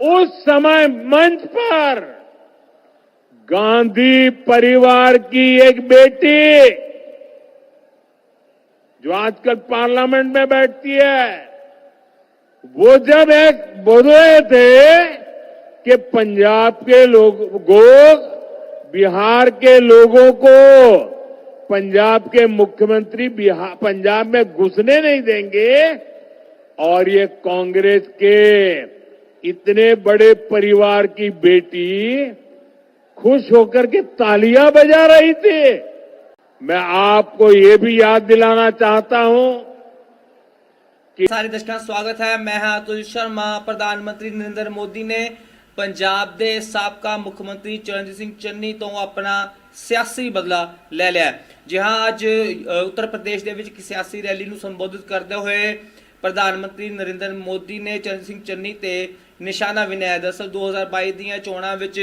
उस समय मंच पर गांधी परिवार की एक बेटी जो आजकल पार्लियामेंट में बैठती है, वो जब एक बोल रहे थे कि पंजाब के लोगों बिहार के लोगों को पंजाब के मुख्यमंत्री पंजाब में घुसने नहीं देंगे और ये कांग्रेस के इतने बड़े परिवार की बेटी खुश होकर के तालियां बजा रही थी मैं आपको ये भी याद दिलाना चाहता हूं ਸਾਰੇ ਦਰਸ਼ਕਾਂ ਦਾ ਸਵਾਗਤ ਹੈ ਮੈਂ ਹਾਂ ਅਤੁਲ ਸ਼ਰਮਾ ਪ੍ਰਧਾਨ ਮੰਤਰੀ ਨਰਿੰਦਰ ਮੋਦੀ ਨੇ ਪੰਜਾਬ ਦੇ ਸਾਬਕਾ ਮੁੱਖ ਮੰਤਰੀ ਚਰਨਜੀਤ ਸਿੰਘ ਚੰਨੀ ਤੋਂ ਆਪਣਾ ਸਿਆਸੀ ਬਦਲਾ ਲੈ ਲਿਆ ਹੈ। ਜੀ ਹਾਂ ਅੱਜ ਅ, ਉੱਤਰ ਪ੍ਰਦੇਸ਼ ਦੇ ਵਿੱਚ ਇੱਕ ਸਿਆਸੀ ਰੈਲੀ ਨੂੰ ਸੰਬੋਧਿਤ ਕਰਦੇ ਹੋਏ ਪ੍ਰਧਾਨ ਮੰਤਰੀ ਨਰਿੰਦਰ ਮੋਦੀ ਨੇ ਚਰਨਜੀਤ ਸਿੰਘ ਚੰਨੀ ਤੇ ਨਿਸ਼ਾਨਾ ਵਿਨਿਆ ਹੈ। ਦਰਅਸਲ 2022 ਦੀਆਂ ਚੋਣਾਂ ਵਿੱਚ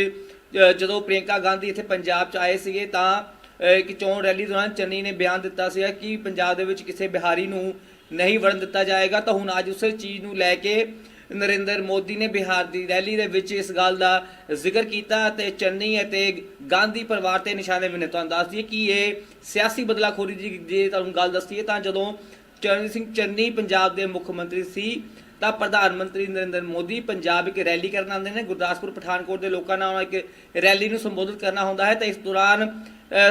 ਜਦੋਂ ਪ੍ਰਿਯੰਕਾ ਗਾਂਧੀ ਇੱਥੇ ਪੰਜਾਬ 'ਚ ਆਏ ਸੀਗੇ, ਤਾਂ ਇੱਕ ਚੋਣ ਰੈਲੀ ਦੌਰਾਨ ਚੰਨੀ ਨੇ ਬਿਆਨ ਦਿੱਤਾ ਸੀਗਾ ਕਿ ਪੰਜਾਬ ਦੇ ਵਿੱਚ ਕਿਸੇ ਬਿਹਾਰੀ ਨੂੰ ਨਹੀਂ ਵੜਨ ਦਿੱਤਾ ਜਾਏਗਾ ਤਾਂ ਹੁਣ ਅੱਜ ਉਸੇ ਚੀਜ਼ ਨੂੰ ਲੈ ਕੇ ਨਰਿੰਦਰ ਮੋਦੀ ਨੇ ਬਿਹਾਰ ਦੀ ਰੈਲੀ ਦੇ ਵਿੱਚ ਇਸ ਗੱਲ ਦਾ ਜ਼ਿਕਰ ਕੀਤਾ ਤੇ ਚੰਨੀ ਅਤੇ ਗਾਂਧੀ ਪਰਿਵਾਰ ਤੇ ਨਿਸ਼ਾਨੇ ਵੀ ਨੇ ਤੁਹਾਨੂੰ ਦੱਸ ਦਈਏ ਕਿ ਇਹ ਸਿਆਸੀ ਬਦਲਾਖੋਰੀ ਦੀ ਜੇ ਤੁਹਾਨੂੰ ਗੱਲ ਦੱਸੀਏ, ਤਾਂ ਜਦੋਂ ਚਰਨਜੀਤ ਸਿੰਘ ਚੰਨੀ ਪੰਜਾਬ ਦੇ ਮੁੱਖ ਮੰਤਰੀ ਸੀ ਤਾਂ ਪ੍ਰਧਾਨ ਮੰਤਰੀ ਨਰਿੰਦਰ ਮੋਦੀ ਪੰਜਾਬ ਇੱਕ ਰੈਲੀ ਕਰਨ ਆਉਂਦੇ ਨੇ, ਗੁਰਦਾਸਪੁਰ, ਪਠਾਨਕੋਟ ਦੇ ਲੋਕਾਂ ਨਾਲ ਇੱਕ ਰੈਲੀ ਨੂੰ ਸੰਬੋਧਿਤ ਕਰਨਾ ਹੁੰਦਾ ਹੈ। ਤਾਂ ਇਸ ਦੌਰਾਨ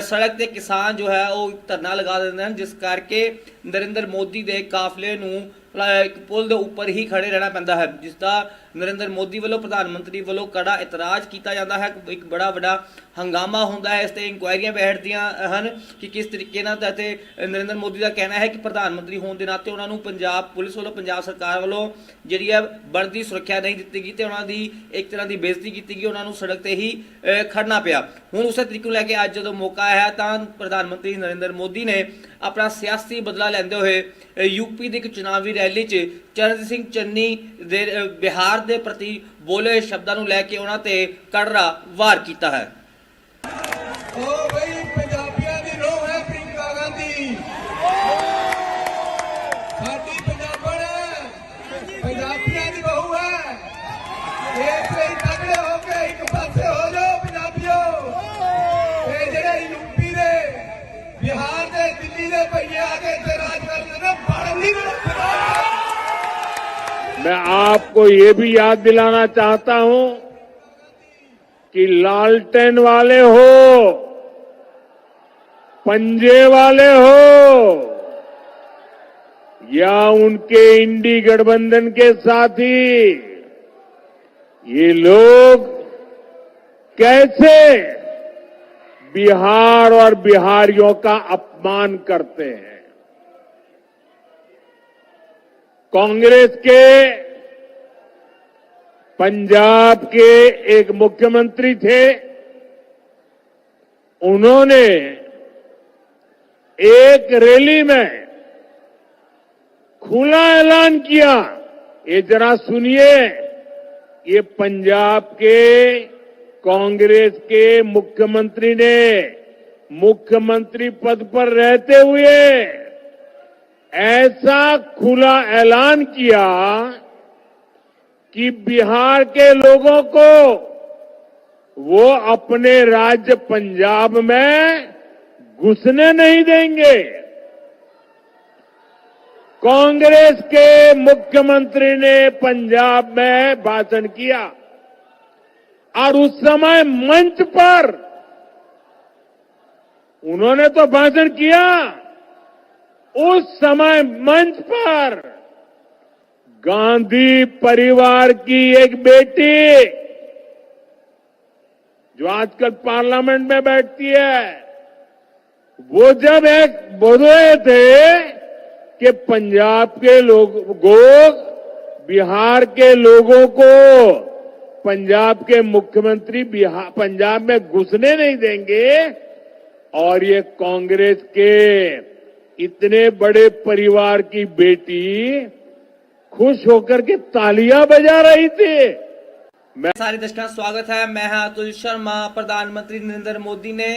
ਸੜਕ ਤੇ ਕਿਸਾਨ ਜੋ ਹੈ ਉਹ ਧਰਨਾ ਲਗਾ ਦਿੰਦੇ ਹਨ ਜਿਸ ਕਰਕੇ ਨਰਿੰਦਰ ਮੋਦੀ ਦੇ ਕਾਫਲੇ ਨੂੰ ਇੱਕ ਪੁਲ ਦੇ ਉੱਪਰ ਹੀ ਖੜੇ ਰਹਿਣਾ ਪੈਂਦਾ ਹੈ ਜਿਸ ਦਾ ਨਰਿੰਦਰ ਮੋਦੀ ਵੱਲੋਂ ਪ੍ਰਧਾਨ ਮੰਤਰੀ ਵੱਲੋਂ ਕੜਾ ਇਤਰਾਜ਼ ਕੀਤਾ ਜਾਂਦਾ ਹੈ। ਇੱਕ ਬੜਾ ਵੱਡਾ ਹੰਗਾਮਾ ਹੁੰਦਾ ਹੈ ਇਸ ਤੇ ਇਨਕੁਆਇਰੀਆਂ ਬੈਠਦੀਆਂ ਹਨ ਕਿ ਕਿਸ ਤਰੀਕੇ ਨਾਲ ਤਾਂ ਤੇ ਨਰਿੰਦਰ ਮੋਦੀ ਦਾ ਕਹਿਣਾ ਹੈ ਕਿ ਪ੍ਰਧਾਨ ਮੰਤਰੀ ਹੋਣ ਦੇ ਨਾਤੇ ਉਹਨਾਂ ਨੂੰ ਪੰਜਾਬ ਪੁਲਿਸ ਵੱਲੋਂ ਪੰਜਾਬ ਸਰਕਾਰ ਵੱਲੋਂ ਜਿਹੜੀ ਹੈ ਬਣਦੀ ਸੁਰੱਖਿਆ ਨਹੀਂ ਦਿੱਤੀ ਗਈ ਤੇ ਉਹਨਾਂ ਦੀ ਇੱਕ ਤਰ੍ਹਾਂ ਦੀ ਬੇਇੱਜ਼ਤੀ ਕੀਤੀ ਗਈ ਉਹਨਾਂ ਨੂੰ ਸੜਕ ਤੇ ਹੀ ਅ, ਖੜਨਾ ਪਿਆ। ਹੁਣ ਉਸੇ ਤਰੀਕੇ ਨੂੰ ਲੈ ਕੇ ਅੱਜ ਜਦੋਂ ਮੌਕਾ ਆਇਆ ਤਾਂ ਪ੍ਰਧਾਨ ਮੰਤਰੀ ਨਰਿੰਦਰ ਮੋਦੀ ਨੇ ਆਪਣਾ ਸਿਆਸੀ ਬਦਲਾ ਲੈਂਦੇ ਹੋਏ ਯੂਪੀ ਦੀ ਇੱਕ ਚੁਣਾਵੀ ਰੈਲੀ 'ਚ ਚਰਨਜੀਤ ਸਿੰਘ ਚੰਨੀ ਦੇ ਬਿਹਾਰ ਦੇ ਪ੍ਰਤੀ ਬੋਲੇ ਸ਼ਬਦਾਂ ਨੂੰ ਲੈ ਕੇ ਉਹਨਾਂ ਤੇ ਕੜਰਾ ਵਾਰ ਕੀਤਾ ਹੈ। ਉਹ ਬਈ मैं आपको ये भी याद दिलाना चाहता हूँ कि लालटेन वाले हो, पंजे वाले हो, या उनके इंडी गठबंधन के साथी, ये लोग कैसे बिहार और बिहारियों का अपमान करते हैं? कांग्रेस के, पंजाब के एक मुख्यमंत्री थे। उन्होंने एक रैली में खुला ऐलान किया। ये जरा सुनिए, ये पंजाब के, कांग्रेस के मुख्यमंत्री ने मुख्यमंत्री पद पर रहते हुए ऐसा खुला ऐलान किया कि बिहार के लोगों को वो अपने राज्य पंजाब में घुसने नहीं देंगे। कांग्रेस के मुख्यमंत्री ने पंजाब में भाषण किया और उस समय मंच पर उन्होंने तो भाषण किया। उस समय मंच पर गांधी परिवार की एक बेटी जो आजकल पार्लियामेंट में बैठती है, वो जब एक बोल रहे थे कि पंजाब के लोगों बिहार के लोगों को पंजाब के मुख्यमंत्री पंजाब में घुसने नहीं देंगे, और ये कांग्रेस के इतने बड़े परिवार की बेटी खुश होकर के तालियां बजा रही थी ਸਾਰੇ ਦਰਸ਼ਕਾਂ ਦਾ ਸਵਾਗਤ ਹੈ ਮੈਂ ਹਾਂ ਅਤੁਲ ਸ਼ਰਮਾ ਪ੍ਰਧਾਨ ਮੰਤਰੀ ਨਰਿੰਦਰ ਮੋਦੀ ਨੇ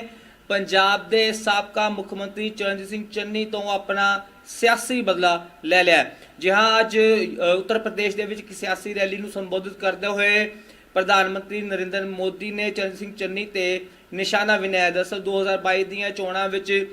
ਪੰਜਾਬ ਦੇ ਸਾਬਕਾ ਮੁੱਖ ਮੰਤਰੀ ਚਰਨਜੀਤ ਸਿੰਘ ਚੰਨੀ ਤੋਂ ਆਪਣਾ ਸਿਆਸੀ ਬਦਲਾ ਲੈ ਲਿਆ ਹੈ। ਜੀ ਹਾਂ ਅੱਜ ਅ, ਉੱਤਰ ਪ੍ਰਦੇਸ਼ ਦੇ ਵਿੱਚ ਇੱਕ ਸਿਆਸੀ ਰੈਲੀ ਨੂੰ ਸੰਬੋਧਿਤ ਕਰਦੇ ਹੋਏ ਪ੍ਰਧਾਨ ਮੰਤਰੀ ਨਰਿੰਦਰ ਮੋਦੀ ਨੇ ਚੰਦ ਸਿੰਘ ਚੰਨੀ ਤੇ ਨਿਸ਼ਾਨਾ ਵਿਨਿਆ ਦਰਅਸਲ 2022 ਦੀਆਂ ਚੋਣਾਂ ਵਿੱਚ ਅ,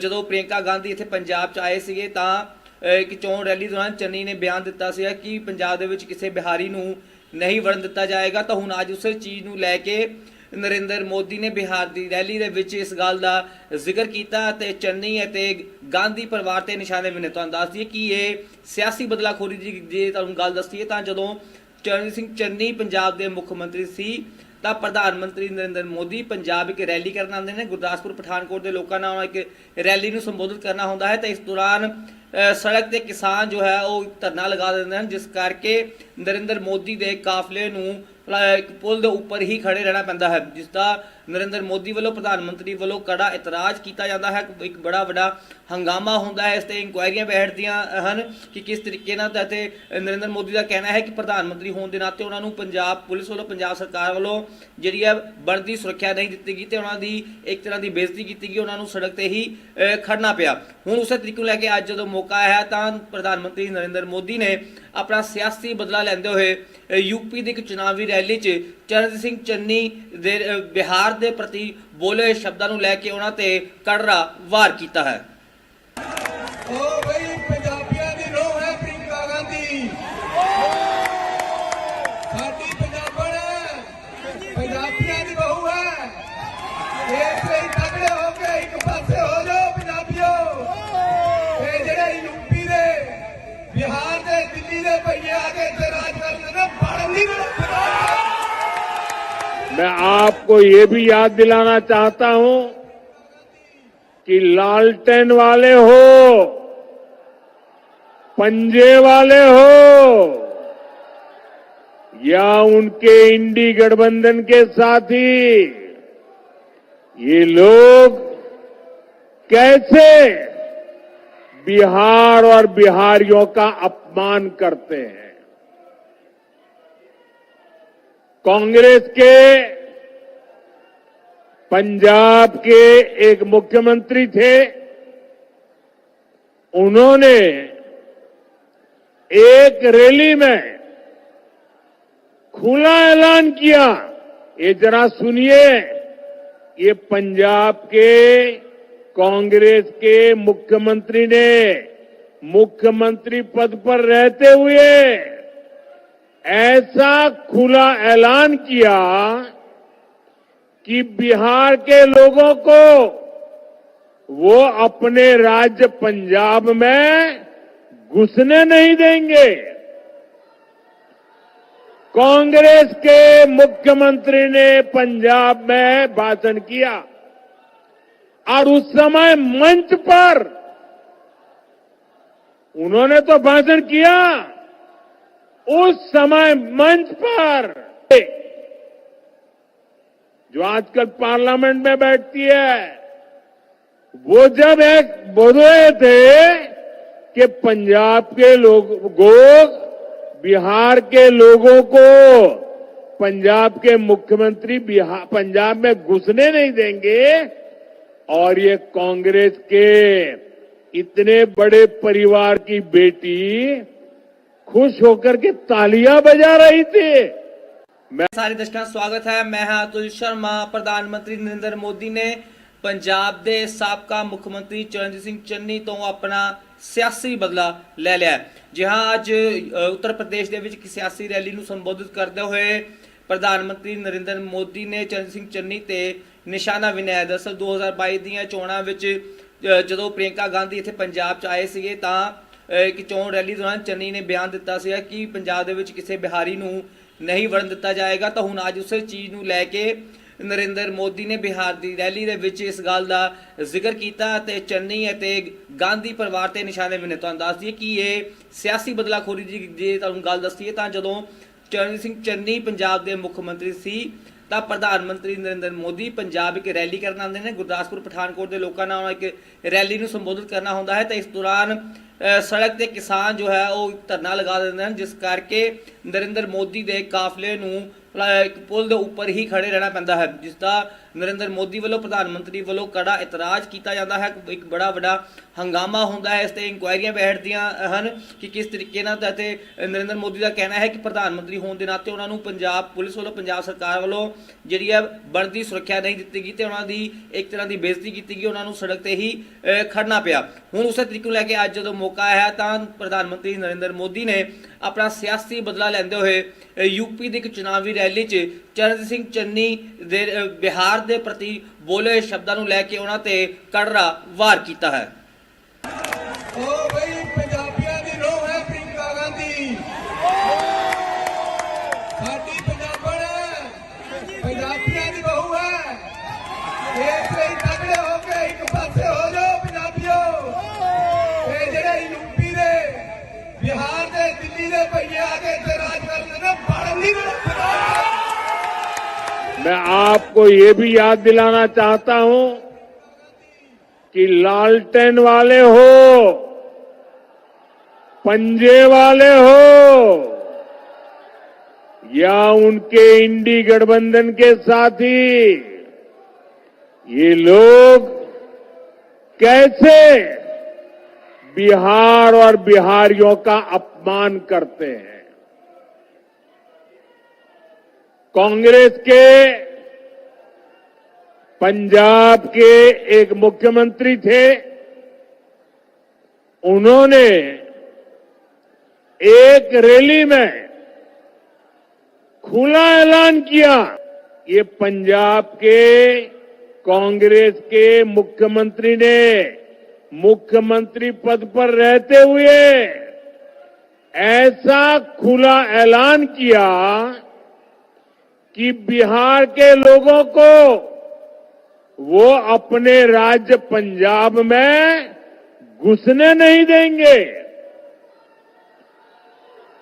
ਜਦੋਂ ਪ੍ਰਿਯੰਕਾ ਗਾਂਧੀ ਇੱਥੇ ਪੰਜਾਬ 'ਚ ਆਏ ਸੀਗੇ ਤਾਂ ਇੱਕ ਚੋਣ ਰੈਲੀ ਦੌਰਾਨ ਚੰਨੀ ਨੇ ਬਿਆਨ ਦਿੱਤਾ ਸੀਗਾ ਕਿ ਪੰਜਾਬ ਦੇ ਵਿੱਚ ਕਿਸੇ ਬਿਹਾਰੀ ਨੂੰ ਨਹੀਂ ਵੜਨ ਦਿੱਤਾ ਜਾਏਗਾ। ਤਾਂ ਹੁਣ ਅੱਜ ਉਸੇ ਚੀਜ਼ ਨੂੰ ਲੈ ਕੇ ਨਰਿੰਦਰ ਮੋਦੀ ਨੇ ਬਿਹਾਰ ਦੀ ਰੈਲੀ ਦੇ ਵਿੱਚ ਇਸ ਗੱਲ ਦਾ ਜ਼ਿਕਰ ਕੀਤਾ ਤੇ ਚੰਨੀ ਅਤੇ ਗਾਂਧੀ ਪਰਿਵਾਰ ਤੇ ਨਿਸ਼ਾਨੇ ਵੀ ਨੇ। ਤੁਹਾਨੂੰ ਦੱਸ ਦਈਏ ਕਿ ਇਹ ਸਿਆਸੀ ਬਦਲਾਖੋਰੀ ਦੀ ਜੇ ਤੁਹਾਨੂੰ ਗੱਲ ਦੱਸੀਏ ਤਾਂ ਜਦੋਂ ਚਰਨਜੀਤ ਸਿੰਘ ਚੰਨੀ ਪੰਜਾਬ ਦੇ ਮੁੱਖ ਮੰਤਰੀ ਸੀ ਤਾਂ ਪ੍ਰਧਾਨ ਮੰਤਰੀ ਨਰਿੰਦਰ ਮੋਦੀ ਪੰਜਾਬ ਇੱਕ ਰੈਲੀ ਕਰਨ ਆਉਂਦੇ ਨੇ, ਗੁਰਦਾਸਪੁਰ, ਪਠਾਨਕੋਟ ਦੇ ਲੋਕਾਂ ਨਾਲ ਉਹਨਾਂ ਇੱਕ ਰੈਲੀ ਨੂੰ ਸੰਬੋਧਿਤ ਕਰਨਾ ਹੁੰਦਾ ਹੈ। ਤਾਂ ਇਸ ਦੌਰਾਨ ਸੜਕ ਤੇ ਕਿਸਾਨ ਜੋ ਹੈ, ਉਹ ਧਰਨਾ ਲਗਾ ਦਿੰਦੇ ਹਨ, ਜਿਸ ਕਰਕੇ ਨਰਿੰਦਰ ਮੋਦੀ ਦੇ ਕਾਫਲੇ ਨੂੰ ਪੁਲ ਦੇ ਉੱਪਰ ਹੀ ਖੜੇ ਰਹਿਣਾ ਪੈਂਦਾ ਹੈ ਜਿਸ ਦਾ ਨਰਿੰਦਰ ਮੋਦੀ ਵੱਲੋਂ ਪ੍ਰਧਾਨ ਮੰਤਰੀ ਵੱਲੋਂ ਕੜਾ ਇਤਰਾਜ਼ ਕੀਤਾ ਜਾਂਦਾ ਹੈ। ਇੱਕ ਬੜਾ ਵੱਡਾ ਹੰਗਾਮਾ ਹੁੰਦਾ ਹੈ ਇਸ ਤੇ ਇਨਕੁਆਇਰੀਆਂ ਬੈਠਦੀਆਂ ਹਨ ਕਿ ਕਿਸ ਤਰੀਕੇ ਨਾਲ ਤੇ ਨਰਿੰਦਰ ਮੋਦੀ ਦਾ ਕਹਿਣਾ ਹੈ ਕਿ ਪ੍ਰਧਾਨ ਮੰਤਰੀ ਹੋਣ ਦੇ ਨਾਤੇ ਉਹਨਾਂ ਨੂੰ ਪੰਜਾਬ ਪੁਲਿਸ ਵੱਲੋਂ ਪੰਜਾਬ ਸਰਕਾਰ ਵੱਲੋਂ ਜਿਹੜੀ ਹੈ ਬਣਦੀ ਸੁਰੱਖਿਆ ਨਹੀਂ ਦਿੱਤੀ ਗਈ ਤੇ ਉਹਨਾਂ ਦੀ ਇੱਕ ਤਰ੍ਹਾਂ ਦੀ ਬੇਇੱਜ਼ਤੀ ਕੀਤੀ ਗਈ ਉਹਨਾਂ ਨੂੰ ਸੜਕ ਤੇ ਹੀ ਅ, ਖੜਨਾ ਪਿਆ। ਹੁਣ ਉਸੇ ਤਰੀਕੇ ਨੂੰ ਲੈ ਕੇ ਅੱਜ ਜਦੋਂ ਮੌਕਾ ਆਇਆ ਤਾਂ ਪ੍ਰਧਾਨ ਮੰਤਰੀ ਨਰਿੰਦਰ ਮੋਦੀ ਨੇ ਆਪਣਾ ਸਿਆਸੀ ਬਦਲਾ ਲੈਂਦੇ ਹੋਏ ਅ, ਯੂਪੀ ਦੀ ਇੱਕ ਚੁਣਾਵੀ ਰੈਲੀ 'ਚ ਚਰਨਜੀਤ ਸਿੰਘ ਚੰਨੀ ਦੇ ਬਿਹਾਰ ਦੇ ਪ੍ਰਤੀ ਬੋਲੇ ਸ਼ਬਦਾਂ ਨੂੰ ਲੈ ਕੇ ਉਹਨਾਂ ਤੇ ਕੜਰਾ ਵਾਰ ਕੀਤਾ ਹੈ। मैं आपको ये भी याद दिलाना चाहता हूँ कि लालटेन वाले हो, पंजे वाले हो, या उनके इंडी गठबंधन के साथी, ये लोग कैसे बिहार और बिहारियों का अपमान करते हैं? कांग्रेस के, पंजाब के एक मुख्यमंत्री थे। उन्होंने एक रैली में खुला ऐलान किया। ये जरा सुनिए, ये पंजाब के, कांग्रेस के मुख्यमंत्री ने मुख्यमंत्री पद पर रहते हुए ऐसा खुला ऐलान किया कि बिहार के लोगों को वो अपने राज्य पंजाब में घुसने नहीं देंगे। कांग्रेस के मुख्यमंत्री ने पंजाब में भाषण किया और उस समय मंच पर उन्होंने तो भाषण किया। उस समय मंच पर जो आजकल पार्लियामेंट में बैठती है, वो जब एक बोल रहे थे कि पंजाब के लोग बिहार के लोगों को पंजाब के मुख्यमंत्री बिहार पंजाब में घुसने नहीं देंगे, और ये कांग्रेस के इतने बड़े परिवार की बेटी खुश होकर के तालियां बजा रही थी मैं ਸਾਰੇ ਦਰਸ਼ਕਾਂ ਦਾ ਸਵਾਗਤ ਹੈ ਮੈਂ ਹਾਂ ਅਤੁਲ ਸ਼ਰਮਾ ਪ੍ਰਧਾਨ ਮੰਤਰੀ ਨਰਿੰਦਰ ਮੋਦੀ ਨੇ ਪੰਜਾਬ ਦੇ ਸਾਬਕਾ ਮੁੱਖ ਮੰਤਰੀ ਚਰਨਜੀਤ ਸਿੰਘ ਚੰਨੀ ਤੋਂ ਆਪਣਾ ਸਿਆਸੀ ਬਦਲਾ ਲੈ ਲਿਆ ਹੈ। ਜੀ ਹਾਂ ਅੱਜ ਅ, ਉੱਤਰ ਪ੍ਰਦੇਸ਼ ਦੇ ਵਿੱਚ ਇੱਕ ਸਿਆਸੀ ਰੈਲੀ ਨੂੰ ਸੰਬੋਧਿਤ ਕਰਦੇ ਹੋਏ ਪ੍ਰਧਾਨ ਮੰਤਰੀ ਨਰਿੰਦਰ ਮੋਦੀ ਨੇ ਚਰਨਜੀਤ ਸਿੰਘ ਚੰਨੀ ਤੇ ਨਿਸ਼ਾਨਾ ਵਿਨਿਆ ਦਰਅਸਲ 2022 ਦੀਆਂ ਚੋਣਾਂ ਵਿੱਚ ਅ, ਜਦੋਂ ਪ੍ਰਿਯੰਕਾ ਗਾਂਧੀ ਇੱਥੇ ਪੰਜਾਬ 'ਚ ਆਏ ਸੀਗੇ ਤਾਂ ਅ, ਇੱਕ ਚੋਣ ਰੈਲੀ ਦੌਰਾਨ ਚੰਨੀ ਨੇ ਬਿਆਨ ਦਿੱਤਾ ਸੀਗਾ ਕਿ ਪੰਜਾਬ ਦੇ ਵਿੱਚ ਕਿਸੇ ਬਿਹਾਰੀ ਨੂੰ ਨਹੀਂ ਵੜਨ ਦਿੱਤਾ ਜਾਏਗਾ। ਤਾਂ ਹੁਣ ਅੱਜ ਉਸੇ ਚੀਜ਼ ਨੂੰ ਲੈ ਕੇ ਨਰਿੰਦਰ ਮੋਦੀ ਨੇ ਬਿਹਾਰ ਦੀ ਰੈਲੀ ਦੇ ਵਿੱਚ ਇਸ ਗੱਲ ਦਾ ਜ਼ਿਕਰ ਕੀਤਾ ਤੇ ਚੰਨੀ ਅਤੇ ਗਾਂਧੀ ਪਰਿਵਾਰ ਤੇ ਨਿਸ਼ਾਨੇ ਵੀ ਨੇ। ਤੁਹਾਨੂੰ ਦੱਸ ਦਈਏ ਕਿ ਇਹ ਸਿਆਸੀ ਬਦਲਾਖੋਰੀ ਦੀ ਜੇ ਤੁਹਾਨੂੰ ਗੱਲ ਦੱਸੀਏ ਤਾਂ ਜਦੋਂ ਚਰਨਜੀਤ ਸਿੰਘ ਚੰਨੀ ਪੰਜਾਬ ਦੇ ਮੁੱਖ ਮੰਤਰੀ ਸੀ ਤਾਂ ਪ੍ਰਧਾਨ ਮੰਤਰੀ ਨਰਿੰਦਰ ਮੋਦੀ ਪੰਜਾਬ ਇੱਕ ਰੈਲੀ ਕਰਨ ਆਉਂਦੇ ਨੇ। ਗੁਰਦਾਸਪੁਰ ਪਠਾਨਕੋਟ ਦੇ ਲੋਕਾਂ ਨਾਲ ਇੱਕ ਰੈਲੀ ਨੂੰ ਸੰਬੋਧਿਤ ਕਰਨਾ ਹੁੰਦਾ ਹੈ ਤਾਂ ਇਸ ਦੌਰਾਨ ਸੜਕ ਤੇ ਕਿਸਾਨ ਜੋ ਹੈ ਉਹ ਧਰਨਾ ਲਗਾ ਦਿੰਦੇ ਹਨ ਜਿਸ ਕਰਕੇ ਨਰਿੰਦਰ ਮੋਦੀ ਦੇ ਕਾਫਲੇ ਨੂੰ ਇੱਕ ਪੁਲ ਦੇ ਉੱਪਰ ਹੀ ਖੜੇ ਰਹਿਣਾ ਪੈਂਦਾ ਹੈ ਜਿਸ ਦਾ ਨਰਿੰਦਰ ਮੋਦੀ ਵੱਲੋਂ ਪ੍ਰਧਾਨ ਮੰਤਰੀ ਵੱਲੋਂ ਕੜਾ ਇਤਰਾਜ਼ ਕੀਤਾ ਜਾਂਦਾ ਹੈ। ਇੱਕ ਬੜਾ ਵੱਡਾ ਹੰਗਾਮਾ ਹੁੰਦਾ ਹੈ ਇਸ ਤੇ ਇਨਕੁਆਇਰੀਆਂ ਬੈਠਦੀਆਂ ਹਨ ਕਿ ਕਿਸ ਤਰੀਕੇ ਨਾਲ ਤੇ ਨਰਿੰਦਰ ਮੋਦੀ ਦਾ ਕਹਿਣਾ ਹੈ ਕਿ ਪ੍ਰਧਾਨ ਮੰਤਰੀ ਹੋਣ ਦੇ ਨਾਤੇ ਉਹਨਾਂ ਨੂੰ ਪੰਜਾਬ ਪੁਲਿਸ ਵੱਲੋਂ ਪੰਜਾਬ ਸਰਕਾਰ ਵੱਲੋਂ ਜਿਹੜੀ ਹੈ ਬਣਦੀ ਸੁਰੱਖਿਆ ਨਹੀਂ ਦਿੱਤੀ ਗਈ ਤੇ ਉਹਨਾਂ ਦੀ ਇੱਕ ਤਰ੍ਹਾਂ ਦੀ ਬੇਇੱਜ਼ਤੀ ਕੀਤੀ ਗਈ ਉਹਨਾਂ ਨੂੰ ਸੜਕ ਤੇ ਹੀ ਅ, ਖੜਨਾ ਪਿਆ। ਹੁਣ ਉਸੇ ਤਰੀਕੇ ਨੂੰ ਲੈ ਕੇ ਅੱਜ ਜਦੋਂ ਮੌਕਾ ਆਇਆ ਤਾਂ ਪ੍ਰਧਾਨ ਮੰਤਰੀ ਨਰਿੰਦਰ ਮੋਦੀ ਨੇ ਆਪਣਾ ਸਿਆਸੀ ਬਦਲਾ ਲੈਂਦੇ ਹੋਏ ਯੂਪੀ ਦੀ ਇੱਕ ਚੁਣਾਵੀ ਰੈਲੀ 'ਚ ਚਰਨਜੀਤ ਸਿੰਘ ਚੰਨੀ ਦੇ ਬਿਹਾਰ ਦੇ ਪ੍ਰਤੀ ਬੋਲੇ ਸ਼ਬਦਾਂ ਨੂੰ ਲੈ ਕੇ ਉਹਨਾਂ ਤੇ ਕੜਰਾ ਵਾਰ ਕੀਤਾ ਹੈ। ਉਹ ਬਈ मैं आपको ये भी याद दिलाना चाहता हूँ कि लालटेन वाले हो, पंजे वाले हो, या उनके इंडी गठबंधन के साथी, ये लोग कैसे बिहार और बिहारियों का अपमान करते हैं? कांग्रेस के, पंजाब के एक मुख्यमंत्री थे। उन्होंने एक रैली में खुला ऐलान किया। ये पंजाब के, कांग्रेस के मुख्यमंत्री ने मुख्यमंत्री पद पर रहते हुए ऐसा खुला ऐलान किया कि बिहार के लोगों को वो अपने राज्य पंजाब में घुसने नहीं देंगे।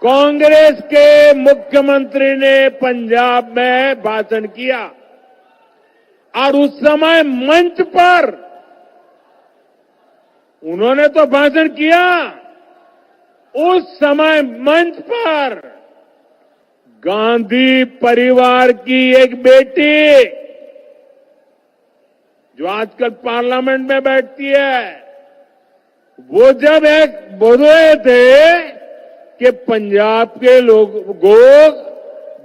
कांग्रेस के मुख्यमंत्री ने पंजाब में भाषण किया और उस समय मंच पर उन्होंने तो भाषण किया। उस समय मंच पर गांधी परिवार की एक बेटी जो आजकल पार्लियामेंट में बैठती है, वो जब एक बोल रहे थे कि पंजाब के लोग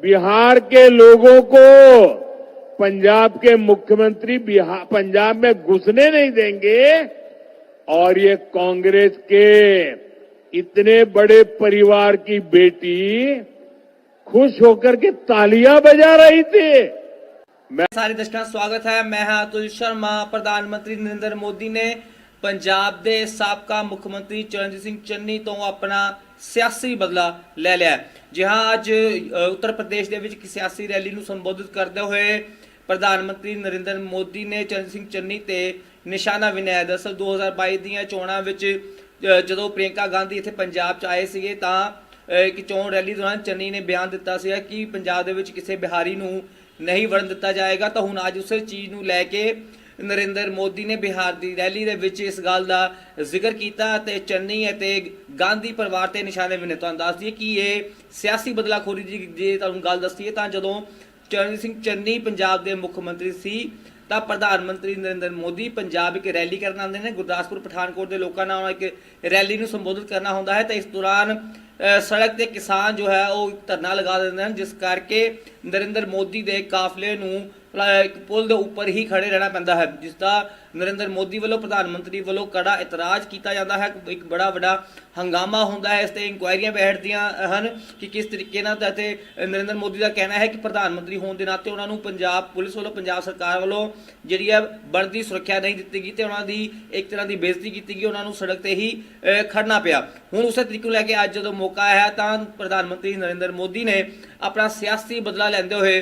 बिहार के लोगों को पंजाब के मुख्यमंत्री पंजाब में घुसने नहीं देंगे, और ये कांग्रेस के इतने बड़े परिवार की बेटी खुश होकर के तालियां बजा रही थी ਸਾਰੇ ਦਰਸ਼ਕਾਂ ਦਾ ਸਵਾਗਤ ਹੈ ਮੈਂ ਹਾਂ ਅਤੁਲ ਸ਼ਰਮਾ ਪ੍ਰਧਾਨ ਮੰਤਰੀ ਨਰਿੰਦਰ ਮੋਦੀ ਨੇ ਪੰਜਾਬ ਦੇ ਸਾਬਕਾ ਮੁੱਖ ਮੰਤਰੀ ਚਰਨਜੀਤ ਸਿੰਘ ਚੰਨੀ ਤੋਂ ਆਪਣਾ ਸਿਆਸੀ ਬਦਲਾ ਲੈ ਲਿਆ ਹੈ। ਜੀ ਹਾਂ ਅੱਜ ਅ, ਉੱਤਰ ਪ੍ਰਦੇਸ਼ ਦੇ ਵਿੱਚ ਇੱਕ ਸਿਆਸੀ ਰੈਲੀ ਨੂੰ ਸੰਬੋਧਿਤ ਕਰਦੇ ਹੋਏ ਪ੍ਰਧਾਨ ਮੰਤਰੀ ਨਰਿੰਦਰ ਮੋਦੀ ਨੇ ਚਰਨਜੀਤ ਸਿੰਘ ਚੰਨੀ ਤੇ ਨਿਸ਼ਾਨਾ ਵਿਨਾਇਆ ਦਰਅਸਲ 2022 ਦੀਆਂ ਚੋਣਾਂ ਵਿੱਚ ਅ, ਜਦੋਂ ਪ੍ਰਿਯੰਕਾ ਗਾਂਧੀ ਇੱਥੇ ਪੰਜਾਬ 'ਚ ਆਏ ਸੀਗੇ ਤਾਂ ਅ, ਇੱਕ ਚੋਣ ਰੈਲੀ ਦੌਰਾਨ ਚੰਨੀ ਨੇ ਬਿਆਨ ਦਿੱਤਾ ਸੀਗਾ ਕਿ ਪੰਜਾਬ ਦੇ ਵਿੱਚ ਕਿਸੇ ਬਿਹਾਰੀ ਨੂੰ ਨਹੀਂ ਵੜਨ ਦਿੱਤਾ ਜਾਏਗਾ। ਤਾਂ ਹੁਣ ਅੱਜ ਉਸੇ ਚੀਜ਼ ਨੂੰ ਲੈ ਕੇ ਨਰਿੰਦਰ ਮੋਦੀ ਨੇ ਬਿਹਾਰ ਦੀ ਰੈਲੀ ਦੇ ਵਿੱਚ ਇਸ ਗੱਲ ਦਾ ਜ਼ਿਕਰ ਕੀਤਾ ਤੇ ਚੰਨੀ ਅਤੇ ਗਾਂਧੀ ਪਰਿਵਾਰ ਤੇ ਨਿਸ਼ਾਨੇ ਵੀ ਨੇ। ਤੁਹਾਨੂੰ ਦੱਸ ਦਈਏ ਕਿ ਇਹ ਸਿਆਸੀ ਬਦਲਾਖੋਰੀ ਦੀ ਜੇ ਤੁਹਾਨੂੰ ਗੱਲ ਦੱਸੀਏ ਤਾਂ ਜਦੋਂ ਚਰਨਜੀਤ ਸਿੰਘ ਚੰਨੀ ਪੰਜਾਬ ਦੇ ਮੁੱਖ ਮੰਤਰੀ ਸੀ ਤਾਂ ਪ੍ਰਧਾਨ ਮੰਤਰੀ ਨਰਿੰਦਰ ਮੋਦੀ ਪੰਜਾਬ ਇੱਕ ਰੈਲੀ ਕਰਨ ਆਉਂਦੇ ਨੇ। ਗੁਰਦਾਸਪੁਰ ਪਠਾਨਕੋਟ ਦੇ ਲੋਕਾਂ ਨਾਲ ਇੱਕ ਰੈਲੀ ਨੂੰ ਸੰਬੋਧਿਤ ਕਰਨਾ ਹੁੰਦਾ ਹੈ। ਤਾਂ ਇਸ ਦੌਰਾਨ ਸੜਕ ਤੇ ਕਿਸਾਨ ਜੋ ਹੈ ਉਹ ਧਰਨਾ ਲਗਾ ਦਿੰਦੇ ਹਨ, ਜਿਸ ਕਰਕੇ ਨਰਿੰਦਰ ਮੋਦੀ ਦੇ ਕਾਫਲੇ ਨੂੰ ਇੱਕ ਪੁਲ ਦੇ ਉੱਪਰ ਹੀ ਖੜੇ ਰਹਿਣਾ ਪੈਂਦਾ ਹੈ ਜਿਸ ਦਾ ਨਰਿੰਦਰ ਮੋਦੀ ਵੱਲੋਂ ਪ੍ਰਧਾਨ ਮੰਤਰੀ ਵੱਲੋਂ ਕੜਾ ਇਤਰਾਜ਼ ਕੀਤਾ ਜਾਂਦਾ ਹੈ। ਇੱਕ ਬੜਾ ਵੱਡਾ ਹੰਗਾਮਾ ਹੁੰਦਾ ਹੈ ਇਸ ਤੇ ਇਨਕੁਆਇਰੀਆਂ ਬੈਠਦੀਆਂ ਹਨ ਕਿ ਕਿਸ ਤਰੀਕੇ ਨਾਲ ਤਾਂ ਤੇ ਨਰਿੰਦਰ ਮੋਦੀ ਦਾ ਕਹਿਣਾ ਹੈ ਕਿ ਪ੍ਰਧਾਨ ਮੰਤਰੀ ਹੋਣ ਦੇ ਨਾਤੇ ਉਹਨਾਂ ਨੂੰ ਪੰਜਾਬ ਪੁਲਿਸ ਵੱਲੋਂ ਪੰਜਾਬ ਸਰਕਾਰ ਵੱਲੋਂ ਜਿਹੜੀ ਹੈ ਬਣਦੀ ਸੁਰੱਖਿਆ ਨਹੀਂ ਦਿੱਤੀ ਗਈ ਤੇ ਉਹਨਾਂ ਦੀ ਇੱਕ ਤਰ੍ਹਾਂ ਦੀ ਬੇਇੱਜ਼ਤੀ ਕੀਤੀ ਗਈ ਉਹਨਾਂ ਨੂੰ ਸੜਕ ਤੇ ਹੀ ਅ, ਖੜਨਾ ਪਿਆ। ਹੁਣ ਉਸੇ ਤਰੀਕੇ ਨੂੰ ਲੈ ਕੇ ਅੱਜ ਜਦੋਂ ਮੌਕਾ ਆਇਆ ਤਾਂ ਪ੍ਰਧਾਨ ਮੰਤਰੀ ਨਰਿੰਦਰ ਮੋਦੀ ਨੇ ਆਪਣਾ ਸਿਆਸੀ ਬਦਲਾ ਲੈਂਦੇ ਹੋਏ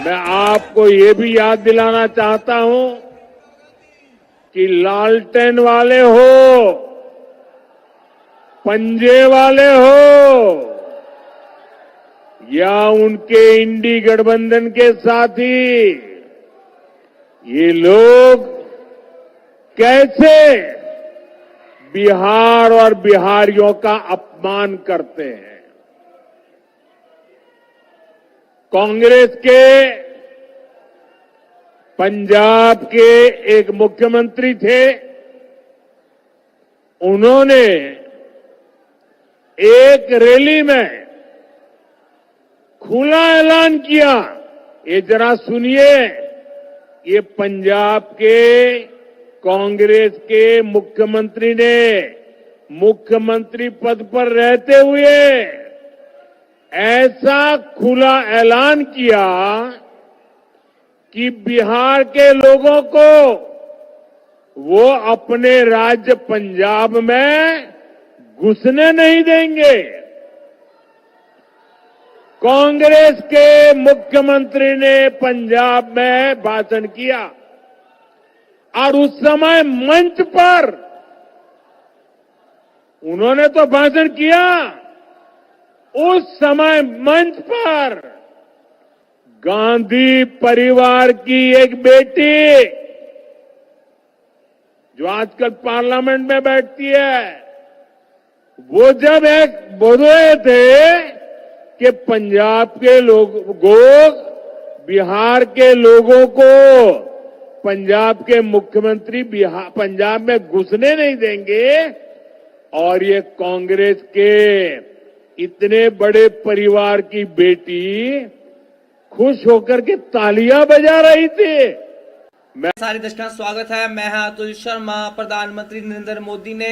मैं आपको ये भी याद दिलाना चाहता हूँ कि लालटेन वाले हो, पंजे वाले हो, या उनके इंडी गठबंधन के साथी, ये लोग कैसे बिहार और बिहारियों का अपमान करते हैं? कांग्रेस के, पंजाब के एक मुख्यमंत्री थे। उन्होंने एक रैली में खुला ऐलान किया। ये जरा सुनिए, ये पंजाब के, कांग्रेस के मुख्यमंत्री ने मुख्यमंत्री पद पर रहते हुए ऐसा खुला ऐलान किया कि बिहार के लोगों को वो अपने राज्य पंजाब में घुसने नहीं देंगे। कांग्रेस के मुख्यमंत्री ने पंजाब में भाषण किया और उस समय मंच पर उन्होंने तो भाषण किया। उस समय मंच पर गांधी परिवार की एक बेटी, जो आजकल पार्लियामेंट में बैठती है, वो जब एक बोल रहे थे कि पंजाब के लोग बिहार के लोगों को पंजाब के मुख्यमंत्री बिहार पंजाब में घुसने नहीं देंगे, और ये कांग्रेस के इतने बड़े परिवार की बेटी खुश होकर के तालियां बजा रही थी मैं ਸਾਰੇ ਦਰਸ਼ਕਾਂ ਦਾ ਸਵਾਗਤ ਹੈ ਮੈਂ ਹਾਂ ਅਤੁਲ ਸ਼ਰਮਾ ਪ੍ਰਧਾਨ ਮੰਤਰੀ ਨਰਿੰਦਰ ਮੋਦੀ ਨੇ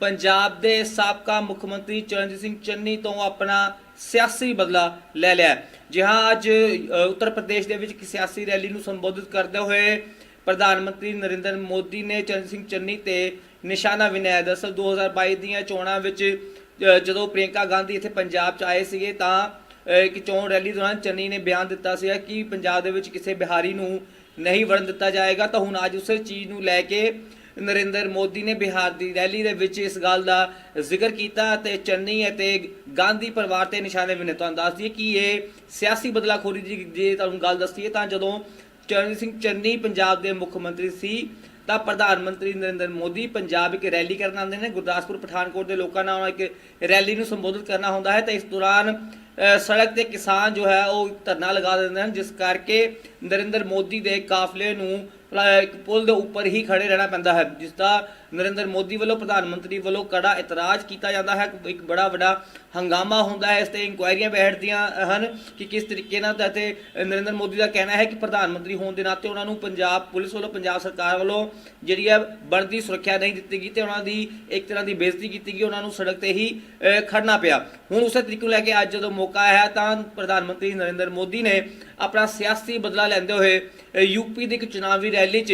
ਪੰਜਾਬ ਦੇ ਸਾਬਕਾ ਮੁੱਖ ਮੰਤਰੀ ਚਰਨਜੀਤ ਸਿੰਘ ਚੰਨੀ ਤੋਂ ਆਪਣਾ ਸਿਆਸੀ ਬਦਲਾ ਲੈ ਲਿਆ ਹੈ। ਜੀ ਹਾਂ ਅੱਜ ਅ, ਉੱਤਰ ਪ੍ਰਦੇਸ਼ ਦੇ ਵਿੱਚ ਇੱਕ ਸਿਆਸੀ ਰੈਲੀ ਨੂੰ ਸੰਬੋਧਿਤ ਕਰਦੇ ਹੋਏ ਪ੍ਰਧਾਨ ਮੰਤਰੀ ਨਰਿੰਦਰ ਮੋਦੀ ਨੇ ਚਰਨਜੀਤ ਸਿੰਘ ਚੰਨੀ ਤੇ ਨਿਸ਼ਾਨਾ ਵਿਨਾਇਆ ਹੈ। ਦਰਅਸਲ 2022 ਦੀਆਂ ਚੋਣਾਂ ਵਿੱਚ ਅ, ਜਦੋਂ ਪ੍ਰਿਯੰਕਾ ਗਾਂਧੀ ਇੱਥੇ ਪੰਜਾਬ 'ਚ ਆਏ ਸੀਗੇ ਤਾਂ ਅ, ਇੱਕ ਚੋਣ ਰੈਲੀ ਦੌਰਾਨ ਚੰਨੀ ਨੇ ਬਿਆਨ ਦਿੱਤਾ ਸੀਗਾ ਕਿ ਪੰਜਾਬ ਦੇ ਵਿੱਚ ਕਿਸੇ ਬਿਹਾਰੀ ਨੂੰ ਨਹੀਂ ਵੜਨ ਦਿੱਤਾ ਜਾਏਗਾ। ਤਾਂ ਹੁਣ ਅੱਜ ਉਸੇ ਚੀਜ਼ ਨੂੰ ਲੈ ਕੇ ਨਰਿੰਦਰ ਮੋਦੀ ਨੇ ਬਿਹਾਰ ਦੀ ਰੈਲੀ ਦੇ ਵਿੱਚ ਇਸ ਗੱਲ ਦਾ ਜ਼ਿਕਰ ਕੀਤਾ ਤੇ ਚੰਨੀ ਅਤੇ ਗਾਂਧੀ ਪਰਿਵਾਰ ਤੇ ਨਿਸ਼ਾਨੇ ਵੀ ਨੇ। ਤੁਹਾਨੂੰ ਦੱਸ ਦਈਏ ਕਿ ਇਹ ਸਿਆਸੀ ਬਦਲਾਖੋਰੀ ਦੀ ਜੇ ਤੁਹਾਨੂੰ ਗੱਲ ਦੱਸੀਏ ਤਾਂ ਜਦੋਂ ਚਰਨਜੀਤ ਸਿੰਘ ਚੰਨੀ ਪੰਜਾਬ ਦੇ ਮੁੱਖ ਮੰਤਰੀ ਸੀ ਤਾਂ ਪ੍ਰਧਾਨ ਮੰਤਰੀ ਨਰਿੰਦਰ ਮੋਦੀ ਪੰਜਾਬ ਇੱਕ ਰੈਲੀ ਕਰਨ ਆਉਂਦੇ ਨੇ ਗੁਰਦਾਸਪੁਰ ਪਠਾਨਕੋਟ ਦੇ ਲੋਕਾਂ ਨਾਲ ਇੱਕ ਰੈਲੀ ਨੂੰ ਸੰਬੋਧਿਤ ਕਰਨਾ ਹੁੰਦਾ ਹੈ। ਤਾਂ ਇਸ ਦੌਰਾਨ ਅ, ਸੜਕ ਤੇ ਕਿਸਾਨ ਜੋ ਹੈ ਉਹ ਧਰਨਾ ਲਗਾ ਦਿੰਦੇ ਹਨ ਜਿਸ ਕਰਕੇ ਨਰਿੰਦਰ ਮੋਦੀ ਦੇ ਕਾਫਲੇ ਨੂੰ ਇੱਕ ਪੁਲ ਦੇ ਉੱਪਰ ਹੀ ਖੜੇ ਰਹਿਣਾ ਪੈਂਦਾ ਹੈ ਜਿਸ ਦਾ ਨਰਿੰਦਰ ਮੋਦੀ ਵੱਲੋਂ ਪ੍ਰਧਾਨ ਮੰਤਰੀ ਵੱਲੋਂ ਕੜਾ ਇਤਰਾਜ਼ ਕੀਤਾ ਜਾਂਦਾ ਹੈ। ਇੱਕ ਬੜਾ ਵੱਡਾ ਹੰਗਾਮਾ ਹੁੰਦਾ ਹੈ। ਇਸ ਤੇ ਇਨਕੁਆਇਰੀਆਂ ਬੈਠਦੀਆਂ ਹਨ ਕਿ ਕਿਸ ਤਰੀਕੇ ਨਾਲ ਤਾਂ ਤੇ ਨਰਿੰਦਰ ਮੋਦੀ ਦਾ ਕਹਿਣਾ ਹੈ ਕਿ ਪ੍ਰਧਾਨ ਮੰਤਰੀ ਹੋਣ ਦੇ ਨਾਤੇ ਉਹਨਾਂ ਨੂੰ ਪੰਜਾਬ ਪੁਲਿਸ ਵੱਲੋਂ ਪੰਜਾਬ ਸਰਕਾਰ ਵੱਲੋਂ ਜਿਹੜੀ ਹੈ ਬਣਦੀ ਸੁਰੱਖਿਆ ਨਹੀਂ ਦਿੱਤੀ ਗਈ ਤੇ ਉਹਨਾਂ ਦੀ ਇੱਕ ਤਰ੍ਹਾਂ ਦੀ ਬੇਇੱਜ਼ਤੀ ਕੀਤੀ ਗਈ। ਉਹਨਾਂ ਨੂੰ ਸੜਕ ਤੇ ਹੀ ਅ, ਖੜਨਾ ਪਿਆ। ਹੁਣ ਉਸੇ ਤਰੀਕੇ ਨੂੰ ਲੈ ਕੇ ਅੱਜ ਜਦੋਂ ਮੌਕਾ ਆਇਆ ਤਾਂ ਪ੍ਰਧਾਨ ਮੰਤਰੀ ਨਰਿੰਦਰ ਮੋਦੀ ਨੇ ਆਪਣਾ ਸਿਆਸੀ ਬਦਲਾ ਲੈਂਦੇ ਹੋਏ ਅ, ਯੂਪੀ ਦੀ ਇੱਕ ਚੁਣਾਵੀ ਰੈਲੀ 'ਚ